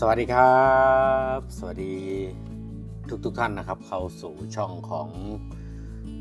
สวัสดีครับ สวัสดีทุกทุกท่านนะครับ เข้าสู่ช่องของ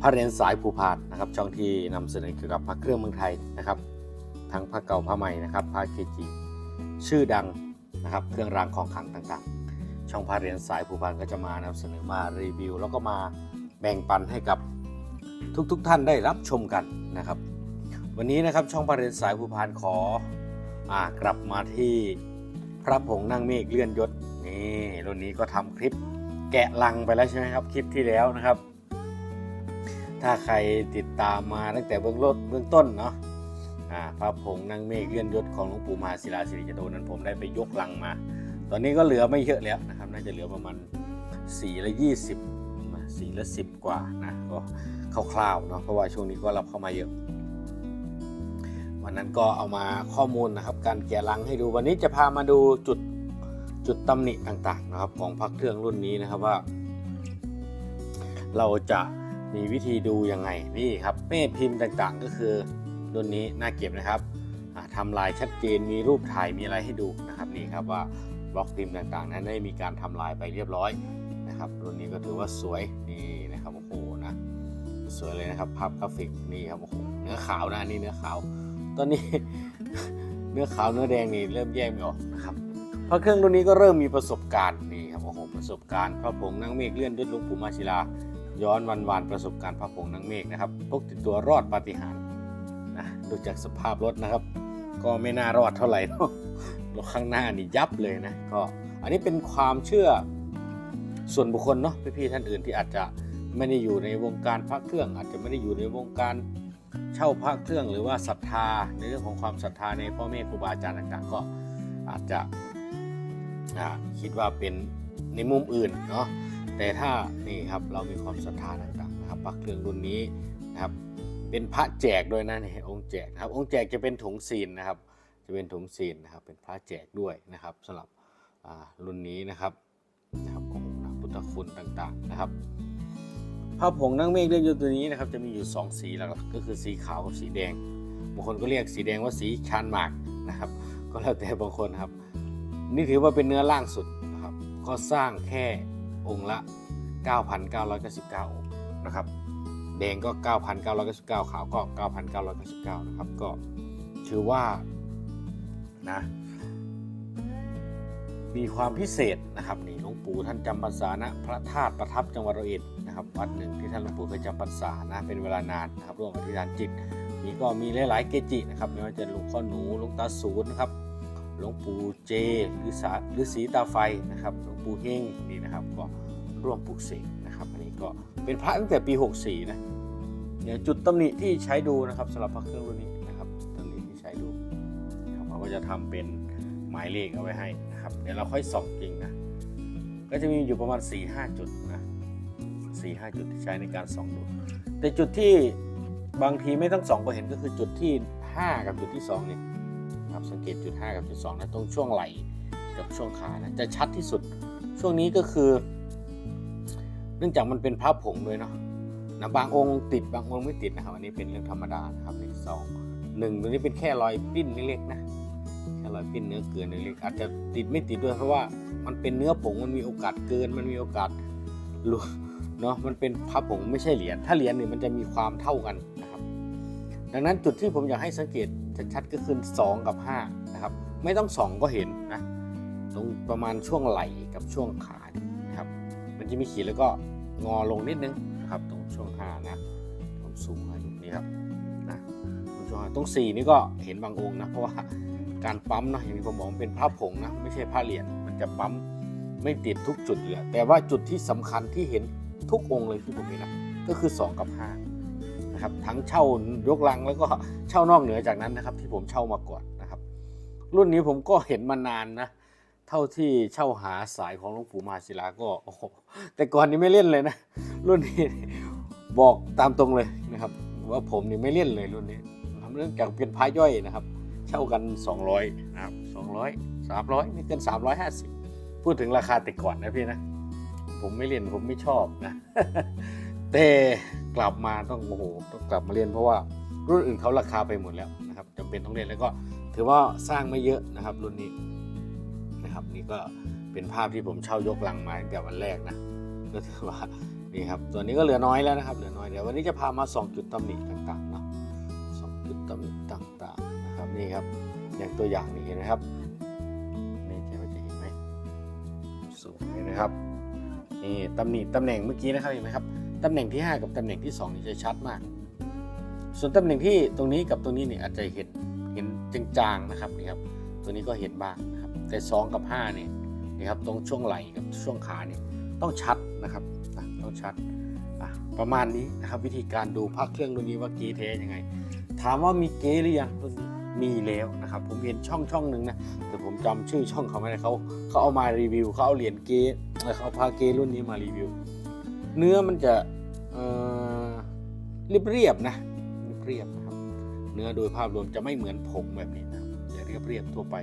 พระเรียนสายภูพานนะครับ ช่องที่นำเสนอเกี่ยวกับพระเครื่องเมืองไทยนะครับ ทั้งพระเก่าพระใหม่นะครับพระเกจิชื่อดังนะครับเครื่องรางของขลังต่างๆ ช่องพระเรียนสายภูพานก็จะมานำเสนอมารีวิว แล้วก็มาแบ่งปันให้กับทุกๆทท่านได้รับชมกันนะครับ วันนี้นะครับช่องพระเรียนสายภูพานขออกลับมาที่ พระผงนั่งเมฆเลื่อนยศนี่รุ่นนี้ก็ทำคลิปแกะลังไปแล้วใช่ไหมครับ คลิปที่แล้วนะครับ ถ้าใครติดตามมาตั้งแต่เบื้องรถเบื้องต้นเนาะพระผงนั่งเมฆเลื่อนยศของหลวงปู่มหาศิลาสิริจโตนั้นผมได้ไปยกลังมา ตอนนี้ก็เหลือไม่เยอะแล้วนะครับ น่าจะเหลือประมาณ4ละ20สี่ละ10กว่านะก็คร่าวๆเนาะเพราะว่าช่วงนี้ก็รับเข้ามาเยอะ วันนั้นก็เอามาข้อมูลนะครับ การแกะลังให้ดูวันนี้จะพามาดูจุดจุดตำหนิต่างๆนะครับ ของพระเครื่องรุ่นนี้นะครับว่า เราจะมีวิธีดูยังไงนี่ครับเมฆพิมพ์ต่างๆ ก็คือรุ่นนี้น่าเก็บนะครับอ่าทำลายชัดเจนมีรูปถ่ายมีอะไรให้ดูนะครับนี่ครับว่าบล็อกพิมพ์ต่างๆ นั้นได้มีการทำลายไปเรียบร้อยนะครับรุ่นนี้ก็ถือว่าสวยนี่นะครับโอ้โหนะสวยเลยนะครับภาพกราฟิกนี่ครับโอ้โหเนื้อขาวนะนี่เนื้อขาว ตอนนี้ เนื้อขาวเนื้อแดงนี่เริ่มแยกไม่ออกนะครับพระเครื่องรุ่นนี้ก็เริ่มมีประสบการณ์นี่ครับโอ้โหประสบการณ์พระผงนางเมฆเลื่อนด้วยลวงปู่มาศิลา ย้อนวันวานประสบการณ์พระผงนางเมฆนะครับพกติดตัวรอดปาฏิหาริย์นะดูจากสภาพรถนะครับ ก็ไม่น่ารอดเท่าไหร่เนาะรถข้างหน้านี่ยับเลยนะก็อันนี้เป็นความเชื่อส่วนบุคคลเนาะพี่ๆท่านอื่นที่อาจจะไม่ได้อยู่ในวงการพระเครื่อง อาจจะไม่ได้อยู่ในวงการ เช่าพระเครื่องหรือว่าศรัทธาในเรื่องของความศรัทธาในพ่อแม่ครูบาอาจารย์ต่างๆ ก็อาจจะคิดว่าเป็นในมุมอื่นเนาะแต่ถ้านี่ครับเรามีความศรัทธาต่างๆนะครับพระเครื่องรุ่นนี้นะครับเป็นพระแจกด้วยนะนี่องค์แจกนะครับองค์แจกจะเป็นถุงซีนนะครับ จะเป็นถุงซีนนะครับ เป็นพระแจกด้วยนะครับสำหรับรุ่นนี้นะครับนะครับของพุทธคุณต่างๆนะครับ ผ้าผงนั่งเมฆเรื่องยนต์ตัวนี้นะครับจะมีอยู่ 2 สีหลักๆก็คือสีขาวกับสีแดงบางคนก็เรียกสีแดงว่าสีชานหมากนะครับ ก็แล้วแต่บางคนครับ นี่ถือว่าเป็นเนื้อล่างสุดนะครับก็สร้างแค่องค์ละ 9,999องค์นะครับแดงก็ 9,999 ขาวก็ 9,999 นะครับ ก็ถือว่านะมีความพิเศษนะครับนี่หลวงปู่ท่านจำพรรษาณพระธาตุประทับจังหวัดร้อยเอ็ด นะครับวัดหนึ่งที่ท่านหลวงปู่เคยจำพรรษานะเป็นเวลานานนะครับร่วมอธิษฐานจิตนี่ก็มีหลายๆเกจินะครับไม่ว่าจะหลวงพ่อหนูหลวงตาศูนย์นะครับหลวงปู่เจหรือสาหรือสีตาไฟนะครับหลวงปู่เฮงนี่นะครับก็ร่วมปลุกเสกนะครับอันนี้ก็เป็นพระตั้งแต่ปี 64นะเนี่ยจุดตำหนิที่ใช้ดูนะครับสำหรับพระเครื่องรุ่นนี้นะครับตำหนิที่ใช้ดูนะครับเขาก็จะทำเป็นหมายเลขเอาไว้ให้นะครับเดี๋ยวเราค่อยส่องจริงนะก็จะมีอยู่ประมาณ4 5จุดนะ 4 5 จุดที่ใช้ในการส่องดูแต่จุดที่บางทีไม่ต้องส่องก็เห็นก็คือจุดที่ 5 กับจุดที่2เนี่ยครับสังเกตจุด 5 กับจุด2นะตรงช่วงไหล่กับช่วงขานะจะชัดที่สุดช่วงนี้ก็คือ เนื่องจากมันเป็นพระผงด้วยเนาะนะบางองค์ติดบางองค์ไม่ติดนะครับอันนี้เป็นเรื่องธรรมดานะครับนี่สองหนึ่งตรงนี้เป็นแค่รอยปิ้นเล็กๆนะแค่รอยปิ้นเนื้อเกินเล็กๆอาจจะติดไม่ติดด้วยเพราะว่ามันเป็นเนื้อผงมันมีโอกาสเกินมันมีโอกาสหลุด เนาะมันเป็นพระผงไม่ใช่เหรียญถ้าเหรียญเนี่ยมันจะมีความเท่ากันนะครับ ดังนั้นจุดที่ผมอยากให้สังเกตชัดๆก็คือ 2 กับ5นะครับไม่ต้องส่องก็เห็นนะตรงประมาณช่วงไหล่กับช่วงขานะครับ มันจะมีขีดแล้วก็งอลงนิดนึงนะครับ ตรงช่วง5นะผมสูงให้ดูนี่ครับนะตรงช่วงตรง4นี่ก็เห็นบางองค์นะเพราะว่าการปั๊มนะอย่างที่ผมบอกเป็นผ้าผงนะไม่ใช่ผ้าเหรียญมันจะปั๊มไม่ติดทุกจุดเลยแต่ว่าจุดที่สำคัญที่เห็น ทุกองค์เลยที่ผมเห็นนะก็คือ 2 กับ5นะครับทั้งเช่ายกลังแล้วก็เช่านอกเหนือจากนั้นนะครับ ที่ผมเช่ามาก่อนนะครับ รุ่นนี้ผมก็เห็นมานานนะเท่าที่เช่าหาสายของหลวงปู่มาศิลาก็โอ้โหแต่ก่อนนี้ไม่เล่นเลยนะ รุ่นนี้บอกตามตรงเลยนะครับ ว่าผมนี่ไม่เล่นเลยรุ่นนี้ทำเรื่องจากเป็นพายย่อยนะครับ เช่ากัน 200นะครับ200 300 ไม่เกิน 350 พูดถึงราคาแต่ก่อนนะพี่นะ ผมไม่เรียนผมไม่ชอบนะ แต่กลับมาต้องโอ้โหต้องกลับมาเรียนเพราะว่ารุ่นอื่นเขาราคาไปหมดแล้วนะครับจำเป็นต้องเรียนแล้วก็ถือว่าสร้างไม่เยอะนะครับรุ่นนี้นะครับนี่ก็เป็นภาพที่ผมเช่ายกลังมาตั้งแต่วันแรกนะก็ถือว่านี่ครับตัวนี้ก็เหลือน้อยแล้วนะครับเหลือน้อยเดี๋ยววันนี้จะพามาสองจุดตำหนิต่างๆเนาะสองจุดตำหนิต่างๆนะครับนี่ครับอย่างตัวอย่างนี่เห็นไหมครับนี่จะว่าจะเห็นไหมสูงเห็นไหมครับ นี่ตำหนิตำแหน่งเมื่อกี้นะครับเห็นไหมครับตำแหน่งที่ 5 กับตำแหน่งที่ 2 นี่จะชัดมาก ส่วนตำแหน่งที่ตรงนี้กับตรงนี้เนี่ยอาจจะเห็นเห็นจางๆนะครับนี่ครับตัวนี้ก็เห็นบ้างนะครับแต่ 2 กับ 5 เนี่ยนี่ครับตรงช่วงไหล่กับช่วงขาเนี่ยต้องชัดนะครับต้องชัดประมาณนี้นะครับวิธีการดูพักเครื่องรุ่นนี้ว่าเกีเทยังไง ถามว่ามีเก๊หรือยังรุ่นนี้มีแล้วนะครับ ผมเห็นช่องช่องหนึ่งนะ ผมจำชื่อช่องเขาไม่ได้เขาเขาเอามารีวิวเขาเอาเหรียญเก๊เอ่อเขาเอาพาเก๊รุ่นนี้มารีวิว เนื้อมันจะเรียบเรียบนะเรียบเรียบนะครับ เนื้อโดยภาพรวมจะไม่เหมือนผงแบบนี้นะครับจะเรียบเรียบทั่วไป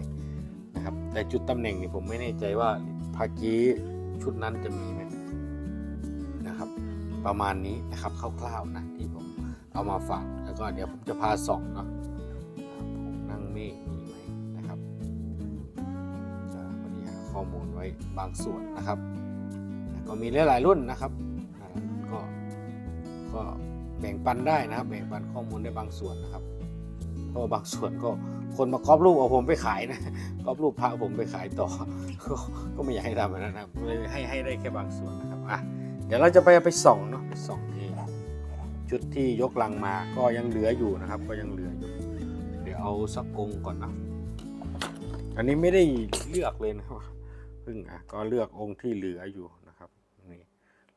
นะครับ แต่จุดตำแหน่งนี่ผมไม่แน่ใจว่าภากีชุดนั้นจะมีไหมนะครับ ประมาณนี้นะครับคร่าวๆนะที่ผมเอามาฝากแล้วก็เดี๋ยวผมจะพาส่องเนาะ ข้อมูลไว้บางส่วนนะครับ ก็มีหลายๆรุ่นนะครับก็ก็แบ่งปันได้นะครับ แบ่งปันข้อมูลได้บางส่วนนะครับเพราะบางส่วนก็คนมาก๊อปรูปเอาผมไปขายนะก๊อปรูปพระผมไปขายต่อ ก็ไม่อยากให้ทำนะครับเลยให้ให้ได้แค่บางส่วนนะครับอะเดี๋ยวเราจะไปไปส่องเนาะไปส่องที่จุดที่ยกลังมาก็ยังเหลืออยู่นะครับ ก็ยังเหลืออยู่ เดี๋ยวเอาสักองก่อนนะอันนี้ไม่ได้เลือกเลยนะครับ พิ่งอะก็เลือกองค์ที่เหลืออยู่นะครับนี่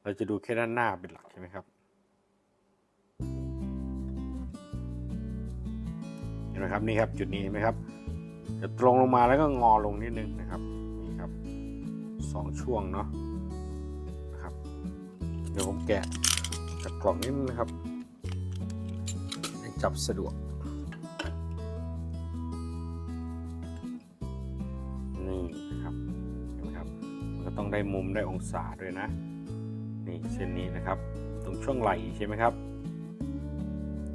เราจะดูแค่ด้านหน้าเป็นหลักใช่ไหมครับเห็นไหมครับนี่ครับจุดนี้เห็นไหมครับจะตรงลงมาแล้วก็งอลงนิดนึงนะครับนี่ครับสองช่วงเนาะนะครับเดี๋ยวผมแกะจากกล่องนิดนึงนะครับจับสะดวก ได้มุมได้องศาด้วยนะ นี่เส้นนี้นะครับ ตรงช่วงไหล่ใช่ไหมครับ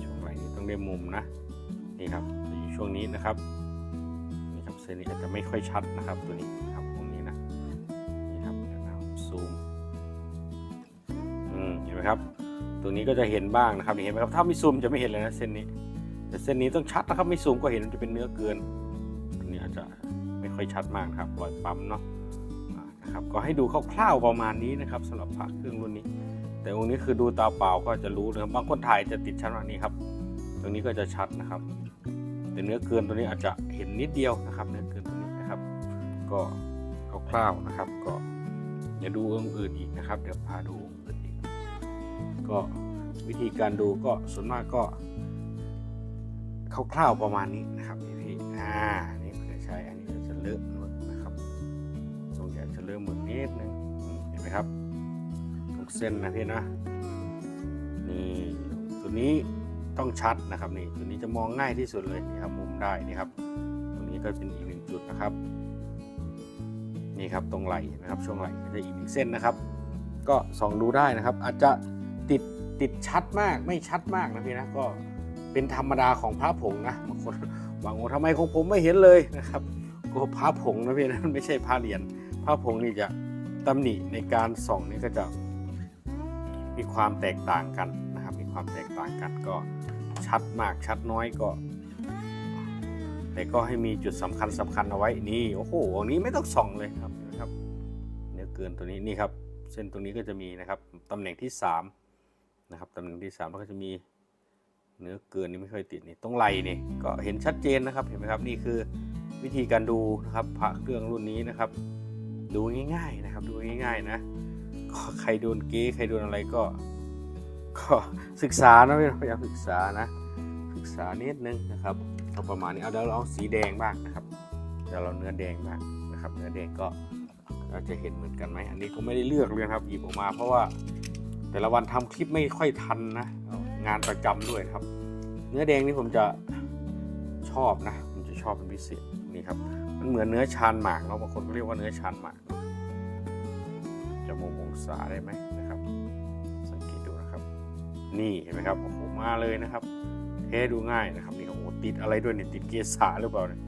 ช่วงไหล่นี้ต้องได้มุมนะ นี่ครับอยู่ช่วงนี้นะครับ นี่ครับเส้นนี้อาจจะไม่ค่อยชัดนะครับตัวนี้ครับตรงนี้นะ นี่ครับเดี๋ยวเราซูม อืมเห็นไหมครับตัวนี้ก็จะเห็นบ้างนะครับ เห็นไหมครับ ถ้าไม่ซูมจะไม่เห็นเลยนะเส้นนี้ แต่เส้นนี้ต้องชัดนะครับ ไม่ซูมก็เห็นมันจะเป็นเนื้อเกินตัวนี้อาจจะไม่ค่อยชัดมากครับรอยปั๊มเนาะ นะครับก็ให้ดูคร่าวๆประมาณนี้นะครับสำหรับพระเครื่องรุ่นนี้ แต่องค์นี้คือดูตาเปล่าก็จะรู้นะครับบางคนถ่ายจะติดชัดมากนี่ครับ ตรงนี้ก็จะชัดนะครับ แต่เนื้อเกินตัวนี้อาจจะเห็นนิดเดียวนะครับ เนื้อเกินตัวนี้นะครับ ก็คร่าวๆนะครับ ก็เดี๋ยวดูองค์อื่นอีกนะครับ เดี๋ยวพาดูองค์อื่นอีก ก็วิธีการดูก็ส่วนมากก็คร่าวๆประมาณนี้นะครับพี่พี่ๆอ่านี่ไม่ได้ใช้อันนี้จะเลอะ หญ่จะเลอะหมดนิดนึงเห็นไหมครับทุกเส้นนะพี่นะนี่ตัวนี้ต้องชัดนะครับนี่ตัวนี้จะมองง่ายที่สุดเลยนี่ครับมุมได้นี่ครับ ตรงนี้ก็เป็นอีกหนึ่งจุดนะครับ นี่ครับตรงไหล่นะครับช่วงไหล่ก็จะอีกหนึ่งเส้นนะครับ ก็ส่องดูได้นะครับ อาจจะติดติดชัดมากไม่ชัดมากนะพี่นะก็เป็นธรรมดาของพระผงนะบางคนบางคนทำไมของผมไม่เห็นเลยนะครับก็พระผงนะพี่นะไม่ใช่พระเหรียญ พระผงนี่จะตำหนิในการส่องนี่ก็จะมีความแตกต่างกันนะครับ มีความแตกต่างกันก็ชัดมากชัดน้อยก็ แต่ก็ให้มีจุดสำคัญสำคัญเอาไว้นี่โอ้โหอันนี้ไม่ต้องส่องเลยครับนะครับเนื้อเกินตัวนี้นี่ครับ เส้นตรงนี้ก็จะมีนะครับตำแหน่งที่3นะครับตำแหน่งที่3แล้วก็จะมีเนื้อเกินนี่ไม่ค่อยติดนี่ตรงไหล่นี่ก็เห็นชัดเจนนะครับเห็นไหมครับนี่คือวิธีการดูนะครับพระเครื่องรุ่นนี้นะครับ ดูง่าย ๆนะครับ ดูง่ายๆนะก็ใครโดนเก๊ใครโดนอะไรก็ ก็ศึกษานะพยายามศึกษานะศึกษานิดนึงนะครับก็ประมาณนี้เอาเดี๋ยวเราเอาสีแดงบ้างนะครับเดี๋ยวเราเนื้อแดงบ้างนะครับ เนื้อแดงก็เราจะเห็นเหมือนกันไหมอันนี้ก็ไม่ได้เลือกเลยครับหยิบออกมา เพราะว่าแต่ละวันทำคลิปไม่ค่อยทันนะงานประจำด้วยครับ เนื้อแดงนี่ผมจะชอบนะผมจะชอบเป็นพิเศษ นี่ครับ มันเหมือนเนื้อชานหมากเนาะบางคนก็เรียกว่าเนื้อชานหมากจะมุมองศาได้ไหมนะครับ สังเกตดูนะครับ นี่เห็นไหมครับโอ้โหมาเลยนะครับเทดูง่ายนะครับนี่โอ้โหติดอะไรด้วยเนี่ยติดเกสาหรือเปล่าเนี่ย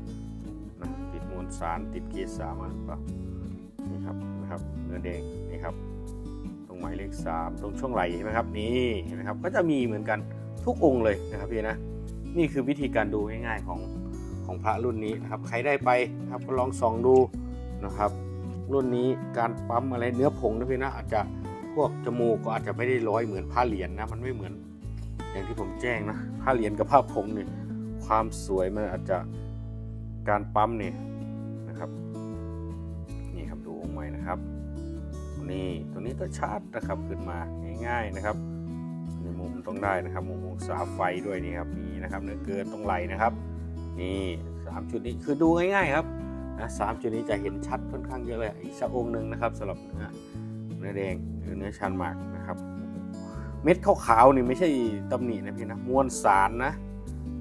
นะติดมวลสารติดเกสามาหรือเปล่านี่ครับนะครับเนื้อแดงนี่ครับ ตรงหมายเลขสามตรงช่วงไหลเห็นไหมครับนี่เห็นไหมครับก็จะมีเหมือนกันทุกองค์เลยนะครับพี่นะนี่คือวิธีการดูง่ายๆของ ของพระรุ่นนี้นะครับใครได้ไปนะครับก็ลองส่องดูนะครับ รุ่นนี้การปั๊มอะไรเนื้อผงนะพี่นะอาจจะพวกจมูกก็อาจจะไม่ได้ร้อยเหมือนผ้าเหรียญนะมันไม่เหมือน อย่างที่ผมแจ้งนะผ้าเหรียญกับผ้าผงเนี่ยความสวยมันอาจจะการปั๊มเนี่ยนะครับนี่ครับดูองค์ใหม่นะครับนี่ตัวนี้ก็ชัดนะครับขึ้นมาง่ายๆนะครับในมุมต้องได้นะครับมุมองศาไฟด้วยนี่ครับนี่นะครับเนื้อเกินตรงไหลนะครับ นี่สามจุดนี้คือดูง่ายๆครับนะสามจุดนี้จะเห็นชัดค่อนข้างเยอะเลยอีกสักองค์หนึ่งนะครับสำหรับเนื้อเนื้อแดงหรือเนื้อชันหมากนะครับ เม็ดขาวๆนี่ไม่ใช่ตำหนินะพี่นะมวลสารนะ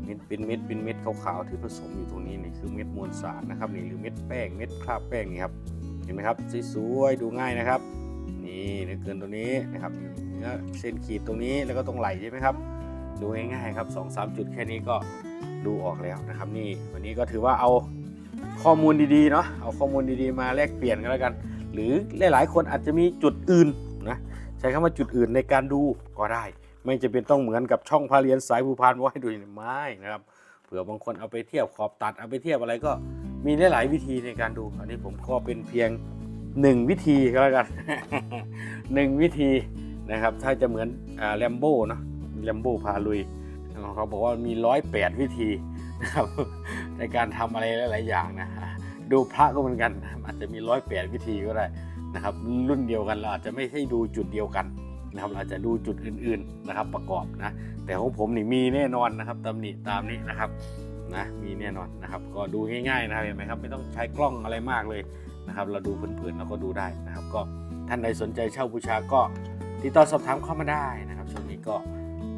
เม็ดเป็นเม็ดเป็นเม็ดขาวๆที่ผสมอยู่ตรงนี้นี่คือเม็ดมวลสารนะครับนี่หรือเม็ดแป้งเม็ดคราบแป้งนี่ครับเห็นไหมครับสวยๆดูง่ายนะครับนี่เนื้อเกินตัวนี้นะครับเนื้อเส้นขีดตรงนี้แล้วก็ตรงไหล่ใช่ไหมครับดูง่ายๆครับสองสามจุดแค่นี้ก็ ดูออกแล้วนะครับนี่วันนี้ก็ถือว่าเอาข้อมูลดีๆเนาะเอาข้อมูลดีๆมาแลกเปลี่ยนกันแล้วกัน หรือหลายๆ คนอาจจะมีจุดอื่นนะใช้คำว่าจุดอื่นในการดูก็ได้ ไม่จะเป็นต้องเหมือนกับช่องพาเรียนสายภูพานว่าให้ดูไม่นะครับเผื่อบางคนเอาไปเทียบขอบตัดเอาไปเทียบอะไรก็มีหลายๆวิธีในการดู อันนี้ผมก็เป็นเพียงหนึ่งวิธีก็แล้วกันหนึ่งวิธีนะครับถ้าจะเหมือนแลมโบ้เนาะแลมโบ้พาลุย เขาบอกว่ามีร้อยแปดวิธีนะครับในการทำอะไรหลาย ๆ อย่างนะดูพระก็เหมือนกันอาจจะมีร้อยแปดวิธีก็ได้นะครับ รุ่นเดียวกันเราอาจจะไม่ใช่ดูจุดเดียวกันนะครับเราจะดูจุดอื่น ๆ นะครับ ประกอบนะ แต่ของผมนี่มีแน่นอนนะครับตำหนิตามนี้นะครับนะมีแน่นอนนะครับ ก็ดูง่าย ๆ นะครับเห็นไหมครับไม่ต้องใช้กล้องอะไรมากเลยนะครับ เราดูเพลินๆเราก็ดูได้นะครับ ก็ท่านใดสนใจเช่าบูชาก็ติดต่อสอบถามเข้ามาได้นะครับช่วงนี้ก็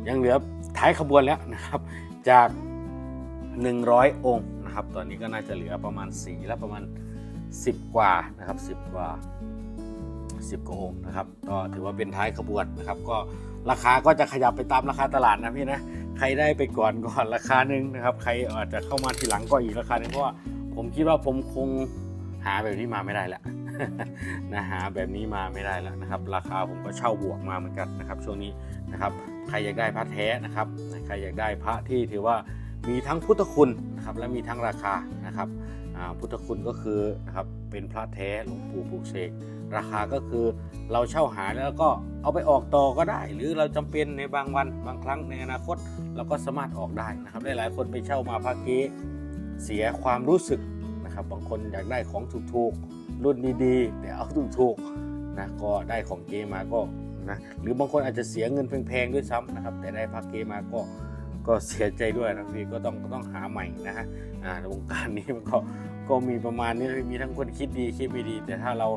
ยังเหลือ ท้ายขบวนแล้วนะครับ จาก 100 องค์นะครับ ตอนนี้ก็น่าจะเหลือประมาณ4แล้วประมาณ 10 กว่านะครับ 10 กว่า 10 กว่าองค์นะครับ ก็ถือว่าเป็นท้ายขบวนนะครับ ก็ราคาก็จะขยับไปตามราคาตลาดนะพี่นะ ใครได้ไปก่อนก่อนราคาหนึ่งนะครับ ใครอาจจะเข้ามาทีหลังก็อีกราคาหนึ่งเพราะว่าผมคิดว่าผมคงหาแบบนี้มาไม่ได้แล้วนะหาแบบนี้มาไม่ได้แล้วนะครับ ราคาผมก็เช่าบวกมาเหมือนกันนะครับ ช่วงนี้นะครับ ใครอยากได้พระแท้นะครับ ใครอยากได้พระที่ถือว่ามีทั้งพุทธคุณนะครับและมีทั้งราคานะครับพุทธคุณก็คือนะครับเป็นพระแท้หลวงปู่ปลูกเสกราคาก็คือเราเช่าหาแล้วก็เอาไปออกต่อก็ได้ หรือเราจำเป็นในบางวันบางครั้งในอนาคต เราก็สามารถออกได้นะครับหลายๆคนไปเช่ามาพระเก๊เสียความรู้สึกนะครับ บางคนอยากได้ของถูกๆรุ่นดีๆแต่เอาถูกๆนะก็ได้ของเก๊มาก็ นะหรือบางคนอาจจะเสียเงินแพงๆด้วยซ้ำนะครับ แต่ได้พระเก๊มาก็ก็เสียใจด้วยนะพี่ก็ต้องก็ต้องหาใหม่นะฮะวงการนี้มันก็ก็มีประมาณนี้มีทั้งคนคิดดีคิดไม่ดี แต่ถ้าเรา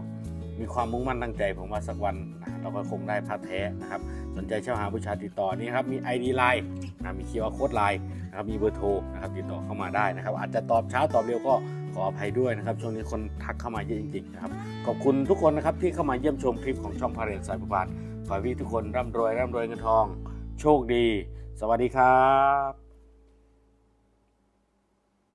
มีความมุ่งมั่นตั้งใจผมว่าสักวันเราก็คงได้พระแท้นะครับ สนใจเช่าหาบูชาติดต่อนี่ครับมี ID Line นะมี QR Code Line นะครับมีเบอร์โทรนะครับติดต่อเข้ามาได้นะครับ อาจจะตอบช้าตอบเร็วก็ขออภัยด้วยนะครับ ช่วงนี้คนทักเข้ามาเยอะจริงๆนะครับขอบคุณทุกคนนะครับที่เข้ามาเยี่ยมชมคลิปของช่องพาเรนสายประพาน ขอให้พี่ทุกคนร่ำรวยร่ำรวยเงินทอง โชคดี สวัสดีครับ